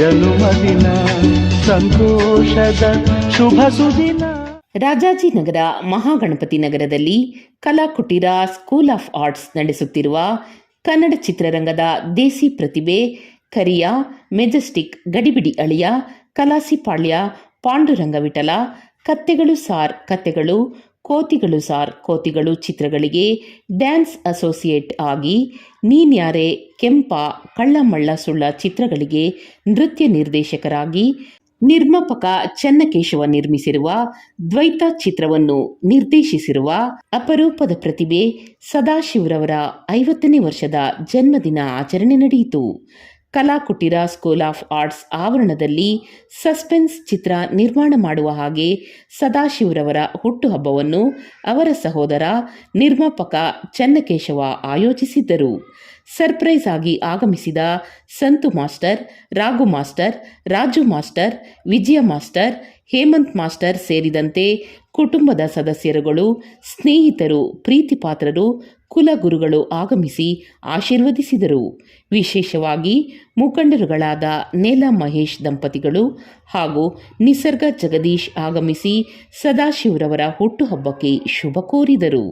ಜನುಮದಿನ ಸಂತೋಷದ ಶುಭ ಸುದಿನ. ರಾಜಾಜಿನಗರ ಮಹಾಗಣಪತಿ ನಗರದಲ್ಲಿ ಕಲಾಕುಟೀರ school of arts ನಡೆಸುತ್ತಿರುವ ಕನ್ನಡ ಚಿತ್ರರಂಗದ ದೇಸಿ ಪ್ರತಿಭೆ, ಕರಿಯ, ಮೆಜೆಸ್ಟಿಕ್, ಗಡಿಬಿಡಿ ಅಳಿಯ ಕಲಾಸಿಪಾಳ್ಯ ಪಾಂಡುರಂಗ ವಿಠಲ ಕತ್ತೆಗಳು ಸಾರ್ ಕತ್ತೆಗಳು ಕೋತಿಗಳು ಸಾರ್, ಕೋತಿಗಳು ಚಿತ್ರಗಳಿಗೆ ಡ್ಯಾನ್ಸ್ ಅಸೋಸಿಯೇಟ್ ಆಗಿ ನೀನ್ಯಾರೆ ಕೆಂಪ, ಕಳ್ಳಮಳ್ಳ ಸುಳ್ಳ ಚಿತ್ರಗಳಿಗೆ ನೃತ್ಯ ನಿರ್ದೇಶಕರಾಗಿ ನಿರ್ಮಾಪಕ ಚನ್ನಕೇಶವ ನಿರ್ಮಿಸಿರುವ ದ್ವೈತ ಚಿತ್ರವನ್ನು ನಿರ್ದೇಶಿಸಿರುವ ಅಪರೂಪದ ಪ್ರತಿಭೆ ಸದಾಶಿವರವರ ಐವತ್ತನೇ ವರ್ಷದ ಜನ್ಮದಿನ ಆಚರಣೆ ನಡೆಯಿತು. ಕಲಾಕುಟೀರ ಸ್ಕೂಲ್ ಆಫ್ ಆರ್ಟ್ಸ್ ಆವರಣದಲ್ಲಿ ಸಸ್ಪೆನ್ಸ್ ಚಿತ್ರ ನಿರ್ಮಾಣ ಮಾಡುವ ಹಾಗೆ ಸದಾಶಿವರವರ ಹುಟ್ಟುಹಬ್ಬವನ್ನು ಅವರ ಸಹೋದರ ನಿರ್ಮಾಪಕ ಚನ್ನಕೇಶವ ಆಯೋಜಿಸಿದ್ದರು. ಸರ್ಪ್ರೈಸ್ ಆಗಿ ಆಗಮಿಸಿದ Santhu master, Raghu master, Raju master, Vijaya master, Hemanth master ಸೇರಿದಂತೆ ಕುಟುಂಬದ ಸದಸ್ಯರುಗಳು, ಸ್ನೇಹಿತರು ಪ್ರೀತಿಪಾತ್ರರು ಕುಲಗುರುಗಳು ಆಗಮಿಸಿ ಆಶೀರ್ವದಿಸಿದರು. ವಿಶೇಷವಾಗಿ ಮುಖಂಡರುಗಳಾದ ನೇಲಾ ಮಹೇಶ್ ದಂಪತಿಗಳು ಹಾಗೂ ನಿಸರ್ಗ ಜಗದೀಶ್ ಆಗಮಿಸಿ ಸದಾಶಿವರವರ ಹುಟ್ಟುಹಬ್ಬಕ್ಕೆ ಶುಭ ಕೋರಿದರು.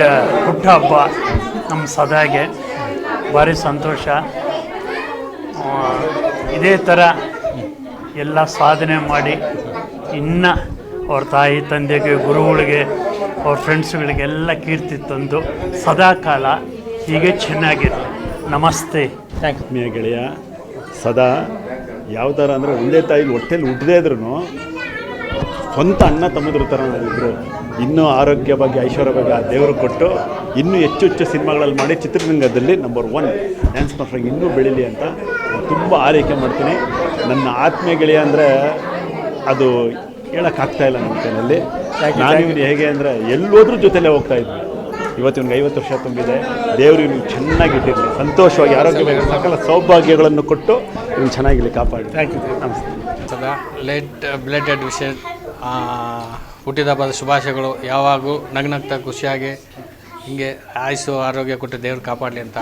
ಗ್ರ್ಯಾಂಡ್ ಹುಟ್ಟುಹಬ್ಬ ನಮ್ಮ ಸದಾಗೆ ಭಾರಿ ಸಂತೋಷ. ಇದೇ ಥರ ಎಲ್ಲ ಸಾಧನೆ ಮಾಡಿ ಇನ್ನು ಅವ್ರ ತಾಯಿ ತಂದೆಗೆ, ಗುರುಗಳಿಗೆ, ಅವ್ರ ಫ್ರೆಂಡ್ಸ್ಗಳಿಗೆಲ್ಲ ಕೀರ್ತಿ ತಂದು ಸದಾಕಾಲ ಹೀಗೆ ಚೆನ್ನಾಗಿರಲಿ ನಮಸ್ತೆ. ಆತ್ಮೀಯ ಗೆಳೆಯ, ಸದಾ ಯಾವ ಥರ ಅಂದರೆ ಒಂದೇ ತಾಯಿಲಿ ಹೊಟ್ಟೆಲಿ ಹುಟ್ಟದೇ ಇದ್ರೂ ಸ್ವಂತ ಅಣ್ಣ ತಮ್ಮದ್ರ ಥರ ನಾವಿಬ್ಬರು ಇನ್ನೂ ಆರೋಗ್ಯ ಬಗ್ಗೆ ಐಶ್ವರ್ಯ ಬಗ್ಗೆ ಆ ದೇವರು ಕೊಟ್ಟು ಇನ್ನೂ ಹೆಚ್ಚು ಹೆಚ್ಚು ಸಿನಿಮಾಗಳಲ್ಲಿ ಮಾಡಿ ಚಿತ್ರರಂಗದಲ್ಲಿ ನಂಬರ್ ಒನ್ ಡ್ಯಾನ್ಸ್ ಮಾಸ್ಟರ್ ಇನ್ನೂ ಬೆಳೀಲಿ ಅಂತ ತುಂಬ ಆರೈಕೆ ಮಾಡ್ತೀನಿ. ನನ್ನ ಆತ್ಮೀಯ ಗೆಳೆಯ ಅಂದರೆ ಅದು ಹೇಳೋಕ್ಕಾಗ್ತಾ ಇಲ್ಲ ನನ್ನ ಕೈಯಲ್ಲಿ. ನಾನು ಇವನು ಹೇಗೆ ಅಂದರೆ ಎಲ್ಲೋದ್ರೂ ಜೊತೆಲೇ ಹೋಗ್ತಾ ಇದ್ವಿ ಇವತ್ತು ಇವ್ನಿಗೆ ಐವತ್ತು ವರ್ಷ ತುಂಬಿದೆ. ದೇವರು ಇವ್ನು ಚೆನ್ನಾಗಿಟ್ಟಿರಲಿ ಸಂತೋಷವಾಗಿ ಆರೋಗ್ಯವಾಗಿ ಸಕಲ ಸೌಭಾಗ್ಯಗಳನ್ನು ಕೊಟ್ಟು ಇವ್ನು ಚೆನ್ನಾಗಿರಲಿ ಕಾಪಾಡಿ ಥ್ಯಾಂಕ್ ಯು ನಮಸ್ತೆ. ಸದಾ ಲೇಟ್ ಬ್ಲೇಟೆಡ್ ಹುಟ್ಟಿದ ಹಬ್ಬದ ಶುಭಾಶಯಗಳು. ಯಾವಾಗೂ ನಗ್ನಗ್ತಾ ಖುಷಿಯಾಗಿ ಹಿಂಗೆ ಆಯಸ್ಸು ಆರೋಗ್ಯ ಕೊಟ್ಟು ದೇವ್ರು ಕಾಪಾಡಲಿ ಅಂತ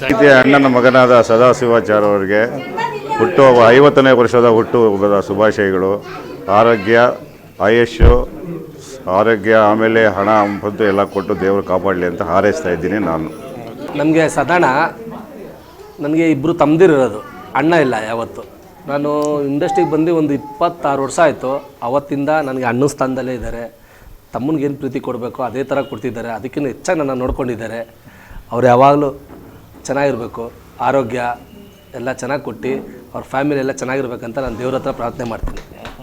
ಪ್ರೀತಿಯ ಅಣ್ಣನ ಮಗನಾದ ಸದಾಶಿವಾಚಾರ್ಯ ಅವರಿಗೆ ಹುಟ್ಟು ಐವತ್ತನೇ ವರ್ಷದ ಹುಟ್ಟುಹಬ್ಬದ ಶುಭಾಶಯಗಳು. ಆರೋಗ್ಯ ಆಯುಷ್ಯು ಆರೋಗ್ಯ ಆಮೇಲೆ ಹಣ ಸಂಪತ್ತು ಎಲ್ಲ ಕೊಟ್ಟು ದೇವರು ಕಾಪಾಡಲಿ ಅಂತ ಹಾರೈಸ್ತಾ ಇದ್ದೀನಿ ನಾನು. ನಮಗೆ ಸದಾಣ ನನಗೆ ಇಬ್ಬರು ತಮ್ಮದಿರೋದು ಅಣ್ಣ ಇಲ್ಲ ಯಾವತ್ತು. ನಾನು ಇಂಡಸ್ಟ್ರಿಗೆ ಬಂದು ಒಂದು ಇಪ್ಪತ್ತಾರು ವರ್ಷ ಆಯಿತು. ಅವತ್ತಿಂದ ನನಗೆ ಅಣ್ಣ ಸ್ಥಾನದಲ್ಲೇ ಇದ್ದಾರೆ. ತಮ್ಮನಿಗೆ ಏನು ಪ್ರೀತಿ ಕೊಡಬೇಕು ಅದೇ ಥರ ಕೊಡ್ತಿದ್ದಾರೆ. ಅದಕ್ಕಿಂತ ಹೆಚ್ಚಾಗಿ ನನ್ನ ನೋಡ್ಕೊಂಡಿದ್ದಾರೆ. ಅವ್ರು ಯಾವಾಗಲೂ ಚೆನ್ನಾಗಿರಬೇಕು. ಆರೋಗ್ಯ ಎಲ್ಲ ಚೆನ್ನಾಗಿ ಕೊಟ್ಟು ಅವ್ರ ಫ್ಯಾಮಿಲಿ ಎಲ್ಲ ಚೆನ್ನಾಗಿರ್ಬೇಕಂತ ನಾನು ದೇವ್ರ ಹತ್ರ ಪ್ರಾರ್ಥನೆ ಮಾಡ್ತೀನಿ.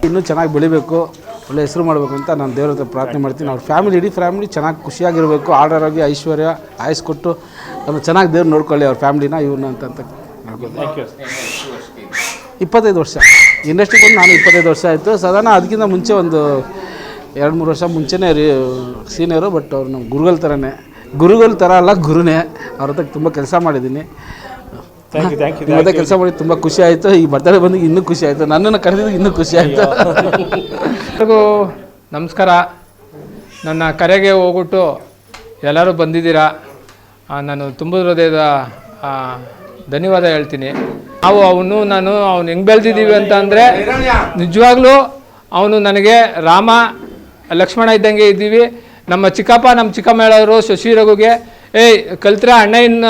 ಇನ್ನೂ ಚೆನ್ನಾಗಿ ಬೆಳಿಬೇಕು. ಒಳ್ಳೆ ಹೆಸರು ಮಾಡಬೇಕು ಅಂತ ನಾನು ದೇವ್ರ ಹತ್ರ ಪ್ರಾರ್ಥನೆ ಮಾಡ್ತೀನಿ. ಅವ್ರ ಫ್ಯಾಮಿಲಿ ಇಡೀ ಫ್ಯಾಮಿಲಿ ಚೆನ್ನಾಗಿ ಖುಷಿಯಾಗಿರಬೇಕು. ಆರೋಗ್ಯ ಐಶ್ವರ್ಯ ಆಯಸ್ ಕೊಟ್ಟು ಅವ್ರನ್ನ ಚೆನ್ನಾಗಿ ದೇವ್ರು ನೋಡ್ಕೊಳ್ಳಿ ಅವ್ರ ಫ್ಯಾಮಿಲಿನ ಇವ್ರನ್ನ ಅಂತ ಅಂತ. ಮಾಡ್ಬೋದು ಇಪ್ಪತ್ತೈದು ವರ್ಷ. ಇಂಡಸ್ಟ್ರಿಗೆ ಬಂದು ನಾನು ಇಪ್ಪತ್ತೈದು ವರ್ಷ ಆಯಿತು. ಸಾಧಾರಣ ಅದಕ್ಕಿಂತ ಮುಂಚೆ ಒಂದು ಎರಡು ಮೂರು ವರ್ಷ ಮುಂಚೆನೇ ರೀ ಸೀನಿಯರು ಬಟ್ ಅವ್ರು ನಮ್ಮ ಗುರುಗಳ ಥರನೇ ಗುರುಗಳ ಥರ ಅಲ್ಲ ಗುರುನೇ. ಅವ್ರ ಹತ್ರ ತುಂಬ ಕೆಲಸ ಮಾಡಿದ್ದೀನಿ. ಮತ್ತೆ ಕೆಲಸ ಮಾಡಿ ತುಂಬ ಖುಷಿ ಆಯಿತು. ಈ ಬರ್ತಡೇ ಬಂದಾಗ ಇನ್ನೂ ಖುಷಿ ಆಯಿತು. ನನ್ನನ್ನು ಕರೆದಿದ್ದು ಇನ್ನೂ ಖುಷಿ ಆಯಿತು. ಎಲ್ರಿಗೂ ನಮಸ್ಕಾರ. ನನ್ನ ಕರೆಗೆ ಹೋಗ್ಬಿಟ್ಟು ಎಲ್ಲರೂ ಬಂದಿದ್ದೀರಾ? ನಾನು ತುಂಬ ಹೃದಯದ ಧನ್ಯವಾದ ಹೇಳ್ತೀನಿ. ನಾವು ಅವನು ನಾನು ಅವ್ನು ಹೆಂಗೆ ಬೆಳೆದಿದ್ದೀವಿ ಅಂತ ಅಂದರೆ ನಿಜವಾಗ್ಲೂ ಅವನು ನನಗೆ ರಾಮ ಲಕ್ಷ್ಮಣ ಇದ್ದಂಗೆ ಇದ್ದೀವಿ. ನಮ್ಮ ಚಿಕ್ಕಪ್ಪ ನಮ್ಮ ಚಿಕ್ಕಮ್ಮ ಹೇಳೋರು ಶಶಿ ರಘುಗೆ ಏಯ್ ಕಲ್ತ್ರ ಅಣ್ಣಯ್ಯನ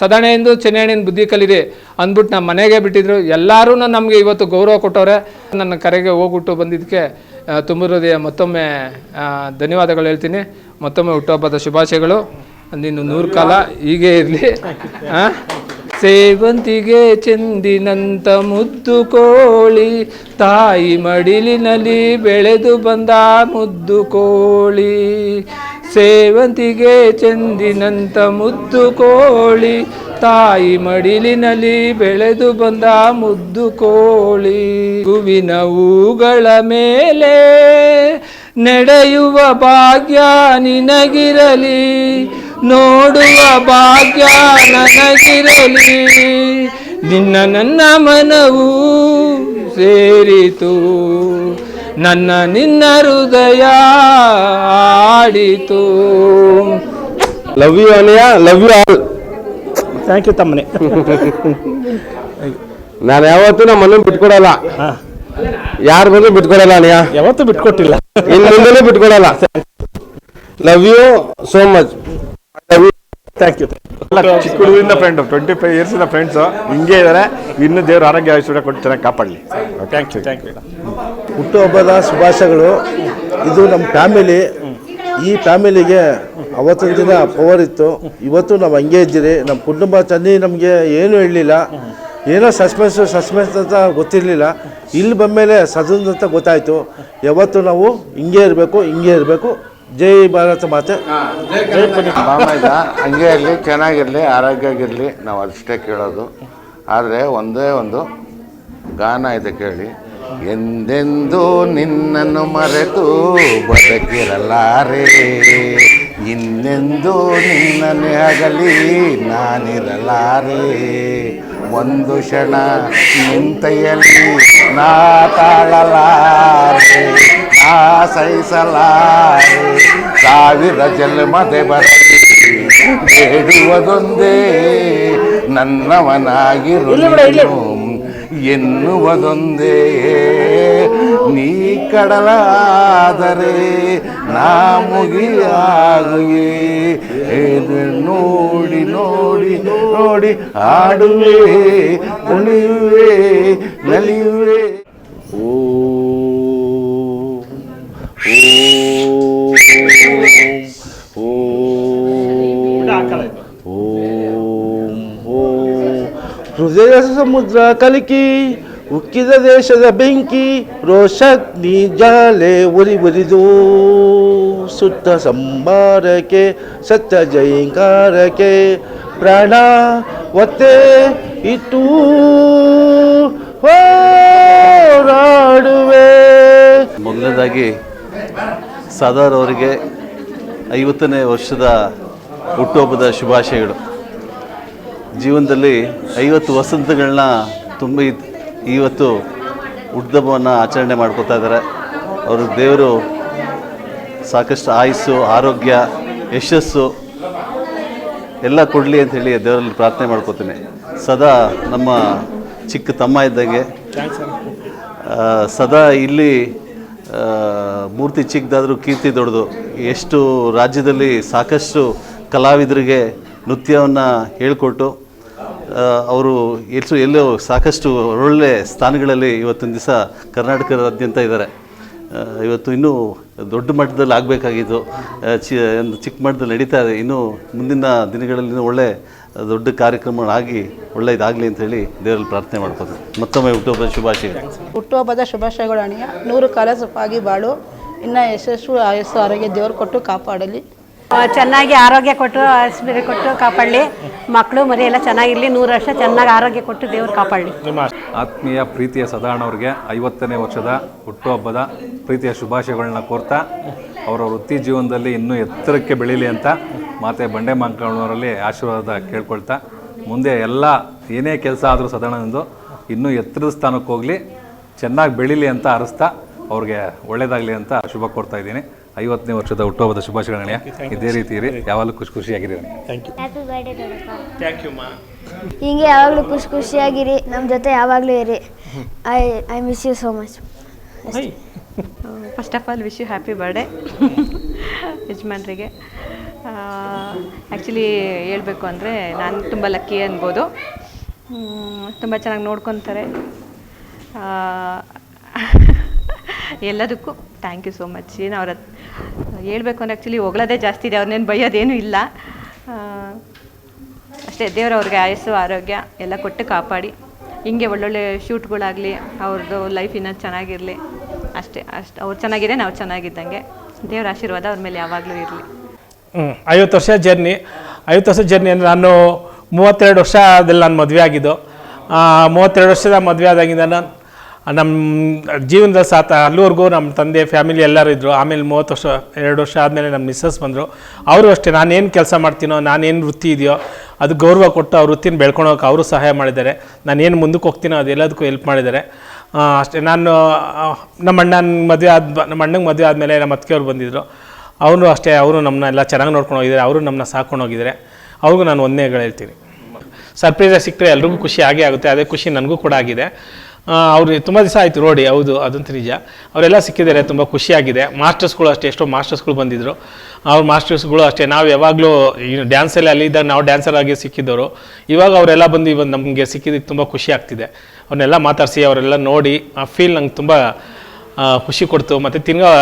ಸದಣೆಯಿಂದ ಚೆನ್ನಣ್ಣನ ಬುದ್ಧಿ ಕಲೀರಿ ಅಂದ್ಬಿಟ್ಟು ನಮ್ಮ ಮನೆಗೆ ಬಿಟ್ಟಿದ್ರು. ಎಲ್ಲರೂ ನಮಗೆ ಇವತ್ತು ಗೌರವ ಕೊಟ್ಟವ್ರೆ. ನನ್ನ ಕರೆಗೆ ಹೋಗ್ಬಿಟ್ಟು ಬಂದಿದ್ದಕ್ಕೆ ತುಂಬು ಹೃದಯ. ಮತ್ತೊಮ್ಮೆ ಧನ್ಯವಾದಗಳು ಹೇಳ್ತೀನಿ. ಮತ್ತೊಮ್ಮೆ ಹುಟ್ಟುಹಬ್ಬದ ಶುಭಾಶಯಗಳು. ನೀನು ನೂರು ಕಾಲ ಹೀಗೆ ಇರಲಿ. ಸೇವಂತಿಗೆ ಚೆಂದಿನಂತ ಮುದ್ದು ಕೋಳಿ, ತಾಯಿ ಮಡಿಲಿನಲ್ಲಿ ಬೆಳೆದು ಬಂದ ಮುದ್ದು ಕೋಳಿ. ಸೇವಂತಿಗೆ ಚೆಂದಿನಂತ ಮುದ್ದು ಕೋಳಿ, ತಾಯಿ ಮಡಿಲಿನಲ್ಲಿ ಬೆಳೆದು ಬಂದ ಮುದ್ದು ಕೋಳಿ. ಹೂವಿನ ಹೂಗಳ ಮೇಲೆ ನಡೆಯುವ ಭಾಗ್ಯ ನಿನಗಿರಲಿ. ನೋಡುವ ಭಾಗ್ಯ ನನಗಿರಲಿ. ನಿನ್ನ ನನ್ನ ಮನವು ಸೇರಿತು. ನನ್ನ ನಿನ್ನ ಹೃದಯ ಆಡಿತು. Love you ಅನಿಯ. Love you all thank you ತಮ್ಮನೆ. ನಾನು ಯಾವತ್ತೂ ನಮ್ಮ ಮನೆ ಬಿಟ್ಕೊಡಲ್ಲ ಯಾರ ಬಂದು ಬಿಟ್ಕೊಡಲ್ಲ ಅನಿಯ? ಯಾವತ್ತೂ ಬಿಟ್ಕೊಟ್ಟಿಲ್ಲ. ಇನ್ನು ಮುಂದೆನೂ ಬಿಟ್ಕೊಡಲ್ಲ. Love you so much thank you ಚಿಕ್ಕ ಹುಡುಗರಿಂದ ಫ್ರೆಂಡ್ ಟ್ವೆಂಟಿ ಫೈವ್ ಇಯರ್ಸಿಂದ ಫ್ರೆಂಡ್ಸು ಹಿಂಗೆ ಇದ್ದಾರೆ ಇನ್ನು ದೇವ್ರ ಆರೋಗ್ಯ ಐಶ್ವರ್ಯ ಕೊಟ್ಟು ಚೆನ್ನಾಗಿ ಕಾಪಾಡಲಿ. ಥ್ಯಾಂಕ್ ಯು ಥ್ಯಾಂಕ್ ಯು ಹುಟ್ಟುಹಬ್ಬದ ಶುಭಾಶಯಗಳು. ಇದು ನಮ್ಮ ಫ್ಯಾಮಿಲಿ. ಈ ಫ್ಯಾಮಿಲಿಗೆ ಅವತ್ತಿನ ದಿನ ಪವರ್ ಇತ್ತು. ಇವತ್ತು ನಾವು ಹಂಗೆ ಇದ್ದೀರಿ. ನಮ್ಮ ಕುಟುಂಬ ತಂದೆ ನಮಗೆ ಏನೂ ಹೇಳಲಿಲ್ಲ. ಏನೋ ಸಸ್ಪೆನ್ಸ್ ಸಸ್ಪೆನ್ಸ್ ಅಂತ ಗೊತ್ತಿರಲಿಲ್ಲ. ಇಲ್ಲಿ ಬಂದಮೇಲೆ ಸದನ್ ಅಂತ ಗೊತ್ತಾಯಿತು. ಯಾವತ್ತು ನಾವು ಹಿಂಗೆ ಇರಬೇಕು ಹಿಂಗೆ ಇರಬೇಕು. ಜೈ ಭಾರತ ಮಾತೆ. ಬಾಮೈದ ಹಂಗೆ ಇರಲಿ ಚೆನ್ನಾಗಿರಲಿ ಆರೋಗ್ಯವಾಗಿರಲಿ ನಾವು ಅಷ್ಟೇ ಕೇಳೋದು. ಆದರೆ ಒಂದೇ ಒಂದು ಗಾನ ಇದೆ ಕೇಳಿ. ಎಂದೆಂದೂ ನಿನ್ನನ್ನು ಮರೆತು ಬದುಕಿರಲಾರೆ. ಇನ್ನೆಂದೂ ನಿನ್ನನ್ನೇ ಆಗಲಿ ನಾನಿರಲಾರೆ. ಒಂದು ಕ್ಷಣ ನಿಂತೆಯಲ್ಲಿ ನಾ ತಾಳಲಾರೆ. ನಾ ಸಹಿಸಲಾರೆ ಸಾವಿರ ಜನ್ಮದೆ ಬರಲಿ ಬೇಡುವುದೊಂದೇ ನನ್ನವನಾಗಿರು ನೀನು ಎನ್ನುವುದೊಂದೇ. ನೀ ಕಡಲಾದರೆ ನಾ ಮುಗಿಯಾಗುವೆ. ಎದು ನೋಡಿ ನೋಡಿ ನೋಡಿ ಆಡುವೆ ಉಳಿಯುವೆ ನಲಿಯುವೆ. ಓ ಸಮುದ್ರ ಕಲಿಕಿ, ಉಕ್ಕಿದ ದೇಶದ ಬೆಂಕಿ ರೋಷಗ್ನಿ ಜಾಲೆ ಉರಿ ಉರಿದು. ಸುತ್ತ ಸಂಬಾರಕ್ಕೆ ಸತ್ಯ ಜೈಂಕಾರಕ್ಕೆ ಪ್ರಾಣ ಒತ್ತೆ ಇಟ್ಟು ಹೋರಾಡುವೆ. ಮೊದಲನೇದಾಗಿ ಸಾದಾರ್ ಅವರಿಗೆ ಐವತ್ತನೇ ವರ್ಷದ ಹುಟ್ಟುಹಬ್ಬದ ಶುಭಾಶಯಗಳು. ಜೀವನದಲ್ಲಿ ಐವತ್ತು ವಸಂತಗಳನ್ನ ತುಂಬಿ ಇವತ್ತು ಹುಟ್ಟಿದಬ್ಬವನ್ನು ಆಚರಣೆ ಮಾಡ್ಕೋತಾ ಇದ್ದಾರೆ. ಅವರು ದೇವರು ಸಾಕಷ್ಟು ಆಯಸ್ಸು, ಆರೋಗ್ಯ, ಯಶಸ್ಸು ಎಲ್ಲ ಕೊಡಲಿ ಅಂತ ಹೇಳಿ ದೇವರಲ್ಲಿ ಪ್ರಾರ್ಥನೆ ಮಾಡ್ಕೋತೀನಿ. ಸದಾ ನಮ್ಮ ಚಿಕ್ಕ ತಮ್ಮ ಇದ್ದಂಗೆ ಸದಾ ಇಲ್ಲಿ ಮೂರ್ತಿ ಚಿಕ್ಕದಾದರೂ ಕೀರ್ತಿ ದೊಡ್ಡದು. ಎಷ್ಟು ರಾಜ್ಯದಲ್ಲಿ ಸಾಕಷ್ಟು ಕಲಾವಿದರಿಗೆ ನೃತ್ಯವನ್ನು ಹೇಳಿಕೊಟ್ಟು ಅವರು ಎಷ್ಟು ಎಲ್ಲೋ ಸಾಕಷ್ಟು ಒಳ್ಳೆ ಸ್ಥಾನಗಳಲ್ಲಿ ಇವತ್ತಿನ ದಿವಸ ಕರ್ನಾಟಕದಾದ್ಯಂತ ಇದ್ದಾರೆ. ಇವತ್ತು ಇನ್ನೂ ದೊಡ್ಡ ಮಟ್ಟದಲ್ಲಿ ಆಗಬೇಕಾಗಿದ್ದು ಚಿ ಚಿಕ್ಕ ಮಟ್ಟದಲ್ಲಿ ನಡೀತಾ ಇದೆ. ಇನ್ನೂ ಮುಂದಿನ ದಿನಗಳಲ್ಲಿ ಒಳ್ಳೆ ದೊಡ್ಡ ಕಾರ್ಯಕ್ರಮಗಳಾಗಿ ಒಳ್ಳೆ ಇದಾಗಲಿ ಅಂತ ಹೇಳಿ ದೇವರಲ್ಲಿ ಪ್ರಾರ್ಥನೆ ಮಾಡ್ಬೋದು ಮತ್ತೊಮ್ಮೆ ಹುಟ್ಟುಹಬ್ಬದ ಶುಭಾಶಯ ಹುಟ್ಟುಹಬ್ಬದ ಶುಭಾಶಯಗಳು ಅಣಿಯ ನೂರು ಕಾಲ ಸುಖವಾಗಿ ಬಾಳು. ಇನ್ನೂ ಯಶಸ್ಸು, ಆಯಸ್ಸು, ಆರೋಗ್ಯ ದೇವರು ಕೊಟ್ಟು ಕಾಪಾಡಲಿ. ಚೆನ್ನಾಗಿ ಆರೋಗ್ಯ ಕೊಟ್ಟು ಆಸ್ಪತ್ರೆ ಕೊಟ್ಟು ಕಾಪಾಡಲಿ. ಮಕ್ಕಳು ಮರಿ ಎಲ್ಲ ಚೆನ್ನಾಗಿರಲಿ. ನೂರು ವರ್ಷ ಚೆನ್ನಾಗಿ ಆರೋಗ್ಯ ಕೊಟ್ಟು ದೇವ್ರು ಕಾಪಾಡಲಿ. ಆತ್ಮೀಯ ಪ್ರೀತಿಯ ಸದಾಣವ್ರಿಗೆ ಐವತ್ತನೇ ವರ್ಷದ ಹುಟ್ಟುಹಬ್ಬದ ಪ್ರೀತಿಯ ಶುಭಾಶಯಗಳನ್ನ ಕೋರ್ತಾ, ಅವರ ವೃತ್ತಿ ಜೀವನದಲ್ಲಿ ಇನ್ನೂ ಎತ್ತರಕ್ಕೆ ಬೆಳೀಲಿ ಅಂತ ಮಾತೆ ಬಂಡೆ ಮಾಂಕಣ್ಣವರಲ್ಲಿ ಆಶೀರ್ವಾದ ಕೇಳ್ಕೊಳ್ತಾ, ಮುಂದೆ ಎಲ್ಲ ಏನೇ ಕೆಲಸ ಆದರೂ ಸದಾರಣದಿಂದ ಇನ್ನೂ ಎತ್ತರದ ಸ್ಥಾನಕ್ಕೆ ಹೋಗಲಿ, ಚೆನ್ನಾಗಿ ಬೆಳೀಲಿ ಅಂತ ಅರಸ್ತಾ, ಅವ್ರಿಗೆ ಒಳ್ಳೆಯದಾಗಲಿ ಅಂತ ಶುಭ ಕೋರ್ತಾ ಇದ್ದೀನಿ. ಐವತ್ತನೇ ವರ್ಷದ ಹುಟ್ಟುಹಬ್ಬದ ಶುಭಾಶಯಗಳನ್ನ ಇದೇ ರೀತಿ ಇರಿ. ಯಾವಾಗಲೂ ಖುಷಿ ಖುಷಿಯಾಗಿರಿ ಥ್ಯಾಂಕ್ ಯು ಹ್ಯಾಪಿ ಬರ್ಡೇ ದೊಡ್ಡಪ್ಪ. ಥ್ಯಾಂಕ್ ಯು ಮಾ ಹಿಂಗೆ ಯಾವಾಗಲೂ ಖುಷಿ ಖುಷಿಯಾಗಿರಿ. ನಮ್ಮ ಜೊತೆ ಯಾವಾಗಲೂ ಇರಿ. I I miss you so much first of all wish you happy birthday ಯಜಮಾನ್ರಿಗೆ. Actually ಹೇಳಬೇಕು ಅಂದರೆ ನಾನು ತುಂಬ ಲಕ್ಕಿ ಅನ್ಬೋದು. ತುಂಬ ಚೆನ್ನಾಗಿ ನೋಡ್ಕೊತಾರೆ. ಆ, ಎಲ್ಲದಕ್ಕೂ ಥ್ಯಾಂಕ್ ಯು ಸೋ ಮಚ್ ಏನು ಅವ್ರ ಹೇಳ್ಬೇಕು ಅಂದರೆ ಆ್ಯಕ್ಚುಲಿ ಹೊಗಳೋದೇ ಜಾಸ್ತಿ ಇದೆ ಅವ್ರನ್ನೇನು ಬೈಯೋದೇನೂ ಇಲ್ಲ. ಅಷ್ಟೇ ದೇವ್ರು ಅವ್ರಿಗೆ ಆಯಸ್ಸು, ಆರೋಗ್ಯ ಎಲ್ಲ ಕೊಟ್ಟು ಕಾಪಾಡಿ. ಹಿಂಗೆ ಒಳ್ಳೊಳ್ಳೆ ಶೂಟ್ಗಳಾಗಲಿ, ಅವ್ರದ್ದು ಲೈಫ್ ಇನ್ನೂ ಚೆನ್ನಾಗಿರಲಿ. ಅಷ್ಟೇ, ಅಷ್ಟು, ಅವ್ರು ಚೆನ್ನಾಗಿದೆ, ನಾವು ಚೆನ್ನಾಗಿದ್ದಂಗೆ. ದೇವರ ಆಶೀರ್ವಾದ ಅವ್ರ ಮೇಲೆ ಯಾವಾಗಲೂ ಇರಲಿ. ಹ್ಞೂ ಐವತ್ತು ವರ್ಷ ಜರ್ನಿ. ಐವತ್ತು ವರ್ಷ ಜರ್ನಿ ಅಂದರೆ ನಾನು ಮೂವತ್ತೆರಡು ವರ್ಷದಲ್ಲಿ ನಾನು ಮದುವೆ ಆಗಿದ್ದು. ಮೂವತ್ತೆರಡು ವರ್ಷದ ಮದುವೆ ಆದಾಗಿಂದ ನಾನು ನಮ್ಮ ಜೀವನದ ಸಾಥ ಅಲ್ಲಿವರೆಗೂ ನಮ್ಮ ತಂದೆ ಫ್ಯಾಮಿಲಿ ಎಲ್ಲರೂ ಇದ್ದರು ಆಮೇಲೆ ಮೂವತ್ತು ವರ್ಷ ಎರಡು ವರ್ಷ ಆದಮೇಲೆ ನಮ್ಮ ಮಿಸ್ಸಸ್ ಬಂದರು. ಅವರು ಅಷ್ಟೇ ನಾನೇನು ಕೆಲಸ ಮಾಡ್ತೀನೋ ನಾನೇನು ವೃತ್ತಿ ಇದೆಯೋ ಅದು ಗೌರವ ಕೊಟ್ಟು ಅವ್ರ ವೃತ್ತಿನ ಬೆಳ್ಕೊಳೋಕೆ ಅವರು ಸಹಾಯ ಮಾಡಿದ್ದಾರೆ. ನಾನೇನು ಮುಂದಕ್ಕೆ ಹೋಗ್ತೀನೋ ಅದೆಲ್ಲದಕ್ಕೂ ಹೆಲ್ಪ್ ಮಾಡಿದ್ದಾರೆ. ಆ, ಅಷ್ಟೇ ನಾನು ಆ, ನಮ್ಮ ಅಣ್ಣನ ಮದುವೆ ಆದ ನಮ್ಮ ಅಣ್ಣಂಗೆ ಮದುವೆ ಆದಮೇಲೆ ನಮ್ಮ ಅತ್ತಿಗೆಯವ್ರು ಬಂದಿದ್ದರು ಅವನು ಅಷ್ಟೇ ಅವರು ನಮ್ಮನ್ನ ಎಲ್ಲ ಚೆನ್ನಾಗಿ ನೋಡ್ಕೊಂಡು ಹೋಗಿದ್ದಾರೆ. ಅವರು ನಮ್ಮನ್ನ ಸಾಕೊಂಡು ಹೋಗಿದ್ದಾರೆ. ಅವ್ರಿಗೂ ನಾನು ಒಂದೇ ಹೇಳ್ತೀನಿ. ಸರ್ಪ್ರೈಸಾಗಿ ಸಿಕ್ಕರೆ ಎಲ್ರಿಗೂ ಖುಷಿ ಆಗೇ ಆಗುತ್ತೆ. ಅದೇ ಖುಷಿ ನನಗೂ ಕೂಡ ಆಗಿದೆ. ಅವ್ರು ತುಂಬ ದಿವಸ ಆಯಿತು ನೋಡಿ, ಹೌದು, ಅದಂತೂ ನಿಜ. ಅವರೆಲ್ಲ ಸಿಕ್ಕಿದ್ದಾರೆ, ತುಂಬ ಖುಷಿಯಾಗಿದೆ. ಮಾಸ್ಟರ್ಸ್ಗಳು ಅಷ್ಟೇ, ಎಷ್ಟೋ ಮಾಸ್ಟರ್ಸ್ಗಳು ಬಂದಿದ್ದರು ಅವ್ರ ಮಾಸ್ಟರ್ಸ್ಗಳು ಅಷ್ಟೇ, ನಾವು ಯಾವಾಗಲೂ ಡ್ಯಾನ್ಸಲ್ಲಿ ಅಲ್ಲಿ ಇದ್ದಾಗ ನಾವು ಡ್ಯಾನ್ಸರ್ ಆಗಿ ಸಿಕ್ಕಿದ್ದವರು. ಇವಾಗ ಅವರೆಲ್ಲ ಬಂದು ಇವಾಗ ನಮಗೆ ಸಿಕ್ಕಿದ್ದಕ್ಕೆ ತುಂಬ ಖುಷಿ ಆಗ್ತಿದೆ. ಅವ್ರನ್ನೆಲ್ಲ ಮಾತಾಡಿಸಿ, ಅವರೆಲ್ಲ ನೋಡಿ, ಆ ಫೀಲ್ ನಂಗೆ ತುಂಬ ಖುಷಿ ಕೊಡ್ತು. ಮತ್ತು ತಿರ್ಗಾ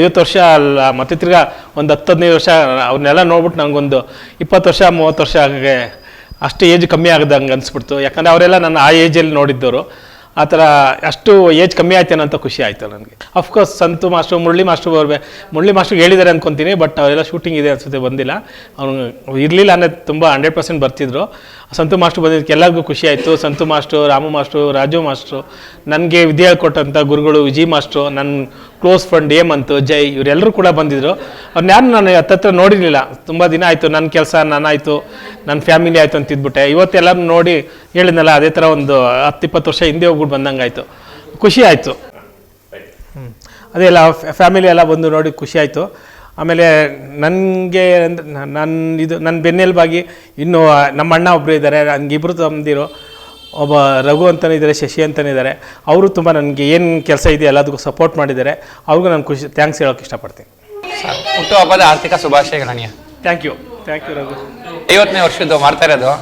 ಐವತ್ತು ವರ್ಷ ಅಲ್ಲ, ಮತ್ತು ತಿರ್ಗಾ ಒಂದು ಹತ್ತು, ಹದಿನೈದು ವರ್ಷ ಅವ್ರನ್ನೆಲ್ಲ ನೋಡ್ಬಿಟ್ಟು ನನಗೊಂದು ಇಪ್ಪತ್ತು ವರ್ಷ, ಮೂವತ್ತು ವರ್ಷ ಹಾಗೆ ಅಷ್ಟು ಏಜ್ ಕಮ್ಮಿ ಆಗದಂಗೆ ಅನಿಸ್ಬಿಡ್ತು. ಯಾಕಂದರೆ ಅವರೆಲ್ಲ ನನ್ನ ಆ ಏಜಲ್ಲಿ ನೋಡಿದ್ದವರು. ಆ ಥರ ಅಷ್ಟು ಏಜ್ ಕಮ್ಮಿ ಆಯ್ತೇನೋ ಅಂತ ಖುಷಿ ಆಯಿತು ನನಗೆ. Of course Santhu master, Murali master ಬರ್ಬೇ Murali master ಹೇಳಿದ್ದಾರೆ ಅಂದ್ಕೊತೀನಿ ಬಟ್ ಅವರೆಲ್ಲ ಶೂಟಿಂಗ್ ಇದೆ ಅನ್ಸುತ್ತೆ, ಬಂದಿಲ್ಲ. ಅವನು ಇರಲಿಲ್ಲ ಅನ್ನೋದು ತುಂಬ ಹಂಡ್ರೆಡ್ ಪರ್ಸೆಂಟ್ ಬರ್ತಿದ್ರು. ಸಂತು ಮಾಸ್ಟ್ರು ಬಂದಿದ್ದಕ್ಕೆ ಎಲ್ಲರಿಗೂ ಖುಷಿ ಆಯಿತು. Santhu master Ramu master Raju master ನನಗೆ ವಿದ್ಯೆ ಹೇಳ್ಕೊಟ್ಟಂಥ ಗುರುಗಳು ವಿಜಯ್ ಮಾಸ್ಟ್ರು ನನ್ನ ಕ್ಲೋಸ್ ಫ್ರೆಂಡ್ ಹೇಮಂತ್ ಜೈ ಇವರೆಲ್ಲರೂ ಕೂಡ ಬಂದಿದ್ದರು ಅವ್ರನ್ನ ಯಾರು ನಾನು ಹತ್ತತ್ರ ನೋಡಿರಲಿಲ್ಲ. ತುಂಬ ದಿನ ಆಯಿತು ನನ್ನ ಕೆಲಸ ನಾನಾಯಿತು ನನ್ನ ಫ್ಯಾಮಿಲಿ ಆಯಿತು ಅಂತ ಇದ್ಬಿಟ್ಟೆ. ಇವತ್ತೆಲ್ಲರೂ ನೋಡಿ ಹೇಳಿದ್ನಲ್ಲ ಅದೇ ಥರ ಒಂದು ಹತ್ತು ಇಪ್ಪತ್ತು ವರ್ಷ ಹಿಂದೆ ಹೋಗ್ಬಿಟ್ಟು ಬಂದಂಗೆ ಆಯಿತು. ಖುಷಿ ಆಯಿತು ಅದೇ ಎಲ್ಲ ಫ್ಯಾಮಿಲಿ ಎಲ್ಲ ಬಂದು ನೋಡಿ ಖುಷಿ ಆಯಿತು. ಆಮೇಲೆ ನನಗೆ ನನ್ನ ಇದು ನನ್ನ ಬೆನ್ನೆಲುಬಾಗಿ ಇನ್ನು ನಮ್ಮ ಅಣ್ಣ ಒಬ್ಬರು ಇದ್ದಾರೆ ನನಗೆ ಇಬ್ಬರು ತಂದಿರೋ ಒಬ್ಬ ರಘು ಅಂತಲೇ ಇದ್ದಾರೆ ಶಶಿ ಅಂತಲೇ ಇದ್ದಾರೆ ಅವರು ತುಂಬ ನನಗೆ ಏನು ಕೆಲಸ ಇದೆ ಎಲ್ಲದಕ್ಕೂ ಸಪೋರ್ಟ್ ಮಾಡಿದ್ದಾರೆ ಅವ್ರಿಗೂ ನಾನು ಖುಷಿ ಥ್ಯಾಂಕ್ಸ್ ಹೇಳೋಕೆ ಇಷ್ಟಪಡ್ತೀನಿ. ಹುಟ್ಟುಹಬ್ಬದ ಆರ್ಥಿಕ ಶುಭಾಶಯಗಳಣ್ಣ thank you thank you Raghu. ಐವತ್ತನೇ ವರ್ಷದ್ದು ಮಾಡ್ತಾ ಇರೋದು.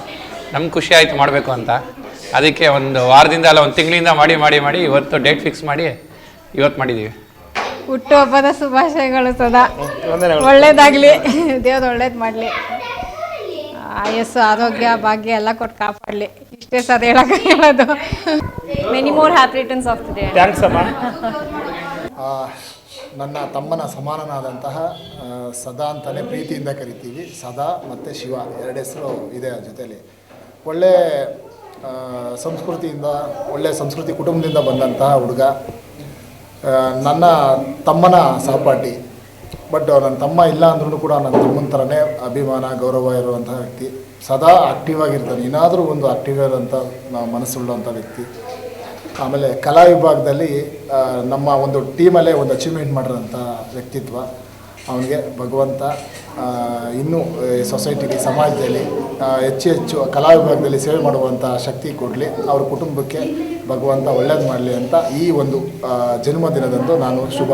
ನಮ್ಗೆ ಖುಷಿ ಆಯಿತು ಮಾಡಬೇಕು ಅಂತ. ಅದಕ್ಕೆ ಒಂದು ವಾರದಿಂದ ಅಲ್ಲ ಒಂದು ತಿಂಗಳಿಂದ ಮಾಡಿ ಮಾಡಿ ಮಾಡಿ ಇವತ್ತು ಡೇಟ್ ಫಿಕ್ಸ್ ಮಾಡಿ ಇವತ್ತು ಮಾಡಿದ್ದೀವಿ ಹುಟ್ಟುಹಬ್ಬದ ಶುಭಾಶಯಗಳು ಸದಾ. ಒಳ್ಳೇದಾಗ್ಲಿ. ದೇವ್ರು ಒಳ್ಳೇದು ಮಾಡಲಿ. ಆಯಸ್ಸು ಆರೋಗ್ಯ ಭಾಗ್ಯ ಎಲ್ಲ ಕೊಟ್ಟು ಕಾಪಾಡಲಿ. ಇಷ್ಟೇ ಸರ್ ಹೇಳಕ್ಕೆ ಹೇಳೋದು. Many more happy returns of the thanks ಅಮ್ಮ. ನನ್ನ ತಮ್ಮನ ಸಮಾನನಾದಂತಹ ಸದಾ ಅಂತಲೇ ಪ್ರೀತಿಯಿಂದ ಕರಿತೀವಿ. ಸದಾ ಮತ್ತು ಶಿವ ಎರಡು ಹೆಸರು ಇದೆ ಆ ಜೊತೆಯಲ್ಲಿ ಒಳ್ಳೆ ಸಂಸ್ಕೃತಿಯಿಂದ ಒಳ್ಳೆ ಸಂಸ್ಕೃತಿ ಕುಟುಂಬದಿಂದ ಬಂದಂತಹ ಹುಡುಗ. ನನ್ನ ತಮ್ಮನ ಸಹಪಾಠಿ. ಬಟ್ ನನ್ನ ತಮ್ಮ ಇಲ್ಲ ಅಂದ್ರೂ ಕೂಡ ನನ್ನ ತಮ್ಮನ ಥರನೇ ಅಭಿಮಾನ, ಗೌರವ ಇರುವಂಥ ವ್ಯಕ್ತಿ. ಸದಾ ಆಕ್ಟಿವ್ ಆಗಿರ್ತಾನೆ. ಏನಾದರೂ ಒಂದು ಆಕ್ಟಿವ್ ಇರೋಂಥ ಮನಸ್ಸುಳ್ಳುವಂಥ ವ್ಯಕ್ತಿ. ಆಮೇಲೆ ಕಲಾ ವಿಭಾಗದಲ್ಲಿ ನಮ್ಮ ಒಂದು ಟೀಮಲ್ಲೇ ಒಂದು ಅಚೀವ್ಮೆಂಟ್ ಮಾಡಿರೋಂಥ ವ್ಯಕ್ತಿತ್ವ. ಅವನಿಗೆ ಭಗವಂತ ಇನ್ನೂ ಸೊಸೈಟಿಗೆ ಸಮಾಜದಲ್ಲಿ ಹೆಚ್ಚು ಹೆಚ್ಚು ಕಲಾ ವಿಭಾಗದಲ್ಲಿ ಸೇವೆ ಮಾಡುವಂಥ ಶಕ್ತಿ ಕೊಡಲಿ. ಅವ್ರ ಕುಟುಂಬಕ್ಕೆ ಭಗವಂತ ಒಳ್ಳೇದು ಮಾಡಲಿ ಅಂತ ಈ ಒಂದು ಜನ್ಮದಿನದಂದು ನಾನು ಶುಭ